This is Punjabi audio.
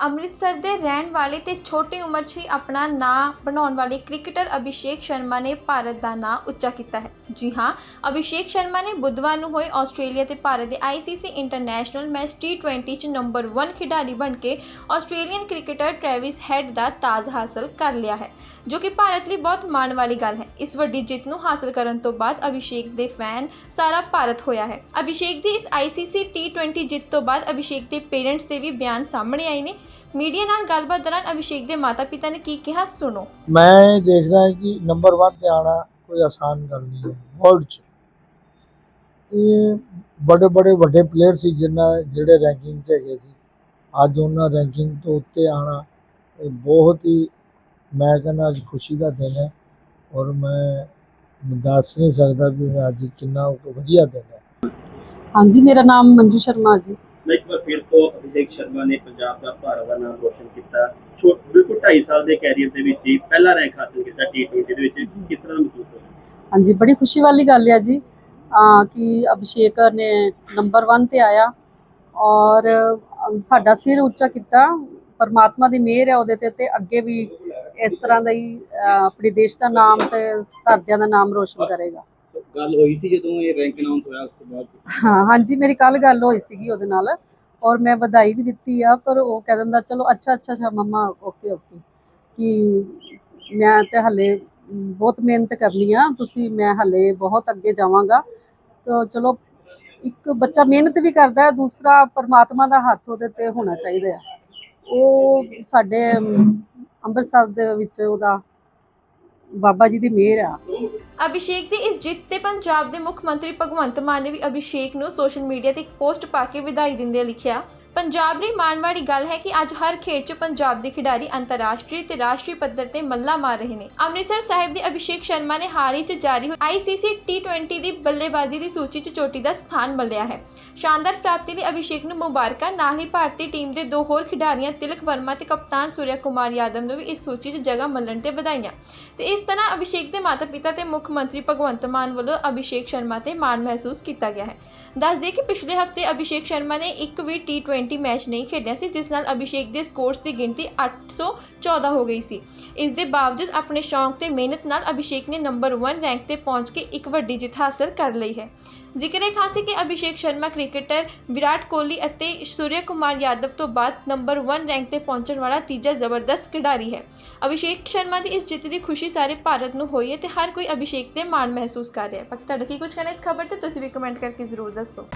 ਅੰਮ੍ਰਿਤਸਰ ਦੇ ਰਹਿਣ ਵਾਲੇ ਤੇ ਛੋਟੀ ਉਮਰ 'ਚ ਹੀ ਆਪਣਾ ਨਾਂ ਬਣਾਉਣ ਵਾਲੇ ਕ੍ਰਿਕਟਰ ਅਭਿਸ਼ੇਕ ਸ਼ਰਮਾ ਨੇ ਭਾਰਤ ਦਾ ਨਾਂ ਉੱਚਾ ਕੀਤਾ ਹੈ। ਜੀ ਹਾਂ, ਅਭਿਸ਼ੇਕ ਸ਼ਰਮਾ ਨੇ ਬੁੱਧਵਾਰ ਨੂੰ ਹੋਏ ਆਸਟ੍ਰੇਲੀਆ ਤੇ ਭਾਰਤ ਦੇ ICC ਇੰਟਰਨੈਸ਼ਨਲ ਮੈਚ T20 'ਚ ਨੰਬਰ 1 ਖਿਡਾਰੀ ਬਣ ਕੇ ਆਸਟ੍ਰੇਲੀਅਨ ਕ੍ਰਿਕਟਰ ਟ੍ਰੈਵਿਸ ਹੈਡ ਦਾ ਤਾਜ ਹਾਸਲ ਕਰ ਲਿਆ ਹੈ, ਜੋ ਕਿ ਭਾਰਤ ਲਈ ਬਹੁਤ ਮਾਣ ਵਾਲੀ ਗੱਲ ਹੈ। ਇਸ ਵੱਡੀ ਜਿੱਤ ਨੂੰ ਹਾਸਲ ਕਰਨ ਤੋਂ ਬਾਅਦ ਅਭਿਸ਼ੇਕ ਦੇ ਫੈਨ ਸਾਰਾ ਭਾਰਤ ਹੋਇਆ ਹੈ। ਅਭਿਸ਼ੇਕ ਦੀ ਇਸ ICC T20 ਜਿੱਤ ਤੋਂ ਬਾਅਦ ਅਭਿਸ਼ੇਕ ਦੇ ਪੇਰੈਂਟਸ ਦੇ ਵੀ ਬਿਆਨ ਸਾਹਮਣੇ ਆਏ ਨੇ। ਮੀਡੀਆ ਨਾਲ ਗੱਲਬਾਤ ਦੌਰਾਨ ਅਭਿਸ਼ੇਕ ਦੇ ਮਾਤਾ-ਪਿਤਾ ਨੇ ਕੀ ਕਿਹਾ ਸੁਣੋ। ਮੈਂ ਦੇਖਦਾ ਹਾਂ ਕਿ ਨੰਬਰ 1 ਤੇ ਆਣਾ ਕੋਈ ਆਸਾਨ ਗੱਲ ਨਹੀਂ ਹੈ ਵਰਲਡ 'ਚ। ਇਹ ਬੜੇ ਬੜੇ ਵੱਡੇ ਪਲੇਅਰ ਸੀ ਜਿਨ੍ਹਾਂ ਜਿਹੜੇ ਰੈਂਕਿੰਗ 'ਚ ਹੈਗੇ ਸੀ। ਅੱਜ ਉਹਨਾਂ ਰੈਂਕਿੰਗ ਤੋਂ ਉੱਤੇ ਆਣਾ ਇਹ ਬਹੁਤ ਹੀ ਮੈਂ ਕਹਿੰਦਾ ਅੱਜ ਖੁਸ਼ੀ ਦਾ ਦਿਨ ਹੈ ਔਰ ਮੈਂ ਦੱਸ ਨਹੀਂ ਸਕਦਾ ਵੀ ਮੈਂ ਅੱਜ ਕਿੰਨਾ ਵਧੀਆ ਦਿਨ ਹੈ। ਹਾਂਜੀ ਮੇਰਾ ਨਾਮ ਮੰਜੂ ਸ਼ਰਮਾ ਜੀ। ਅਭਿਸ਼ੇਕ ਸ਼ਰਮਾ ਨੇ ਪੰਜਾਬ ਦਾ ਭਾਰਤ ਦਾ ਨਾਮ ਰੋਸ਼ਨ ਕੀਤਾ। ਛੋਟ ਬਿਲਕੁਲ 2.5 ਸਾਲ ਦੇ ਕੈਰੀਅਰ ਦੇ ਵਿੱਚ ਹੀ ਪਹਿਲਾ ਰੈਂਕ ਹਾਸਲ ਕੀਤਾ T20 ਦੇ ਵਿੱਚ। ਕਿਸ ਤਰ੍ਹਾਂ ਮਹਿਸੂਸ ਹੋਇਆ? ਹਾਂਜੀ ਬੜੀ ਖੁਸ਼ੀ ਵਾਲੀ ਗੱਲ ਹੈ ਜੀ। ਆ ਕਿ ਅਭਿਸ਼ੇਕ ਨੇ ਨੰਬਰ 1 ਤੇ ਆਇਆ ਔਰ ਸਾਡਾ ਸਿਰ ਉੱਚਾ ਕੀਤਾ। ਪਰਮਾਤਮਾ ਦੀ ਮਿਹਰ ਹੈ ਉਹਦੇ ਤੇ ਤੇ ਅੱਗੇ ਵੀ ਇਸ ਤਰ੍ਹਾਂ ਦਾ ਹੀ ਆਪਣੇ ਦੇਸ਼ ਦਾ ਨਾਮ ਤੇ ਘਰਦਿਆਂ ਦਾ ਨਾਮ ਰੋਸ਼ਨ ਕਰੇਗਾ। ਗੱਲ ਹੋਈ ਸੀ ਜਦੋਂ ਇਹ ਰੈਂਕ ਅਨਾਉਂਸ ਹੋਇਆ ਉਸ ਤੋਂ ਬਾਅਦ? ਹਾਂ ਹਾਂਜੀ ਮੇਰੀ ਕੱਲ ਗੱਲ ਹੋਈ ਸੀਗੀ ਉਹਦੇ ਨਾਲ। ਔਰ ਮੈਂ ਵਧਾਈ ਵੀ ਦਿੱਤੀ ਆ, ਪਰ ਉਹ ਕਹਿ ਦਿੰਦਾ, ਚਲੋ, ਅੱਛਾ ਅੱਛਾ ਅੱਛਾ, ਮੰਮਾ ਓਕੇ ਓਕੇ ਕਿ ਮੈਂ ਤੇ ਹੱਲੇ ਬਹੁਤ ਮਿਹਨਤ ਕਰਨੀ ਆ, ਤੁਸੀਂ, ਮੈਂ ਹੱਲੇ ਬਹੁਤ ਅੱਗੇ ਜਾਵਾਂਗਾ। ਤਾਂ ਚਲੋ, ਇੱਕ ਬੱਚਾ ਮਿਹਨਤ ਵੀ ਕਰਦਾ ਹੈ, ਦੂਸਰਾ ਪਰਮਾਤਮਾ ਦਾ ਹੱਥ ਉਹਦੇ ਤੇ ਹੋਣਾ ਚਾਹੀਦਾ ਹੈ। ਉਹ ਸਾਡੇ ਅੰਮ੍ਰਿਤਸਰ ਦੇ ਵਿੱਚ ਉਹਦਾ ਬਾਬਾ ਜੀ ਦੀ ਮਿਹਰ ਆ। ਅਭਿਸ਼ੇਕ ਦੀ ਇਸ ਜਿੱਤ ਤੇ ਪੰਜਾਬ ਦੇ ਮੁੱਖ ਮੰਤਰੀ ਭਗਵੰਤ ਮਾਨ ਨੇ ਵੀ ਅਭਿਸ਼ੇਕ ਨੂੰ ਸੋਸ਼ਲ ਮੀਡੀਆ ਤੇ ਇੱਕ ਪੋਸਟ ਪਾ ਕੇ ਵਧਾਈ ਦਿੰਦੇ ਲਿਖਿਆ। ਪੰਜਾਬ ਲਈ ਮਾਣ ਵਾਲੀ ਗੱਲ ਹੈ ਕਿ ਅੱਜ ਹਰ ਖੇਡ 'ਚ ਪੰਜਾਬ ਦੇ ਖਿਡਾਰੀ ਅੰਤਰਰਾਸ਼ਟਰੀ ਤੇ ਰਾਸ਼ਟਰੀ ਪੱਧਰ ਤੇ ਮੱਲਾ ਮਾਰ ਰਹੇ ਨੇ। ਅੰਮ੍ਰਿਤਸਰ ਸਾਹਿਬ ਦੇ ਅਭਿਸ਼ੇਕ ਸ਼ਰਮਾ ਨੇ ਹਾਲ ਹੀ 'ਚ ਜਾਰੀ ਹੋਈ ICC T20 ਦੀ ਬੱਲੇਬਾਜ਼ੀ ਦੀ ਸੂਚੀ 'ਚ ਚੋਟੀ ਦਾ ਸਥਾਨ ਮੱਲਿਆ ਹੈ। ਸ਼ਾਨਦਾਰ ਪ੍ਰਾਪਤੀ ਲਈ ਅਭਿਸ਼ੇਕ ਨੂੰ ਮੁਬਾਰਕਾਂ। ਨਾਲ ਹੀ ਭਾਰਤੀ ਟੀਮ ਦੇ ਦੋ ਹੋਰ ਖਿਡਾਰੀਆਂ ਤਿਲਕ ਵਰਮਾ ਤੇ ਕਪਤਾਨ ਸੂਰਿਆ ਕੁਮਾਰ ਯਾਦਵ ਨੂੰ ਵੀ ਇਸ ਸੂਚੀ 'ਚ ਜਗ੍ਹਾ ਮਿਲਣ ਤੇ ਵਧਾਈਆਂ। ਤੇ ਇਸ ਤਰ੍ਹਾਂ ਅਭਿਸ਼ੇਕ ਦੇ ਮਾਤਾ-ਪਿਤਾ ਤੇ ਮੁੱਖ ਮੰਤਰੀ ਭਗਵੰਤ ਮਾਨ ਵੱਲੋਂ ਅਭਿਸ਼ੇਕ ਸ਼ਰਮਾ ਤੇ ਮਾਣ ਮਹਿਸੂਸ ਕੀਤਾ ਗਿਆ ਹੈ। ਦੱਸ ਦਈਏ ਕਿ ਪਿਛਲੇ ਹਫ਼ਤੇ ਅਭਿਸ਼ੇਕ ਸ਼ਰਮਾ ਨੇ ਇੱਕ ਵੀ T20 ਮੈਚ ਨਹੀਂ ਖੇਡਿਆ ਸੀ, ਜਿਸ ਨਾਲ ਅਭਿਸ਼ੇਕ ਦੇ ਸਕੋਰਸ ਦੀ ਗਿਣਤੀ 814 ਹੋ ਗਈ ਸੀ। ਇਸ ਦੇ ਬਾਵਜੂਦ ਆਪਣੇ ਸ਼ੌਂਕ ਤੇ ਮਿਹਨਤ ਨਾਲ ਅਭਿਸ਼ੇਕ ਨੇ ਨੰਬਰ 1 ਰੈਂਕ ਤੇ ਪਹੁੰਚ ਕੇ ਇੱਕ ਵੱਡੀ ਜਿੱਤ ਹਾਸਲ ਕਰ ਲਈ ਹੈ। ਜ਼ਿਕਰ ਹੈ ਖਾਸ ਹੈ ਕਿ ਅਭਿਸ਼ੇਕ ਸ਼ਰਮਾ ਕ੍ਰਿਕਟਰ ਵਿਰਾਟ ਕੋਹਲੀ ਅਤੇ ਸੂਰਿਆ ਕੁਮਾਰ ਯਾਦਵ ਤੋਂ ਬਾਅਦ ਨੰਬਰ 1 ਰੈਂਕ ਤੇ ਪਹੁੰਚਣ ਵਾਲਾ ਤੀਜਾ ਜ਼ਬਰਦਸਤ ਖਿਡਾਰੀ ਹੈ। ਅਭਿਸ਼ੇਕ ਸ਼ਰਮਾ ਦੀ ਇਸ ਜਿੱਤ ਦੀ ਖੁਸ਼ੀ ਸਾਰੇ ਭਾਰਤ ਨੂੰ ਹੋਈ ਹੈ ਤੇ ਹਰ ਕੋਈ ਅਭਿਸ਼ੇਕ ਤੇ ਮਾਣ ਮਹਿਸੂਸ ਕਰ ਰਿਹਾ ਹੈ। ਬਾਕੀ ਤੁਹਾਡਾ ਕੀ ਕੁਝ ਕਹਿਣਾ ਇਸ ਖਬਰ ਤੇ, ਤੁਸੀਂ ਵੀ ਕਮੈਂਟ ਕਰਕੇ ਜ਼ਰੂਰ ਦੱਸੋ।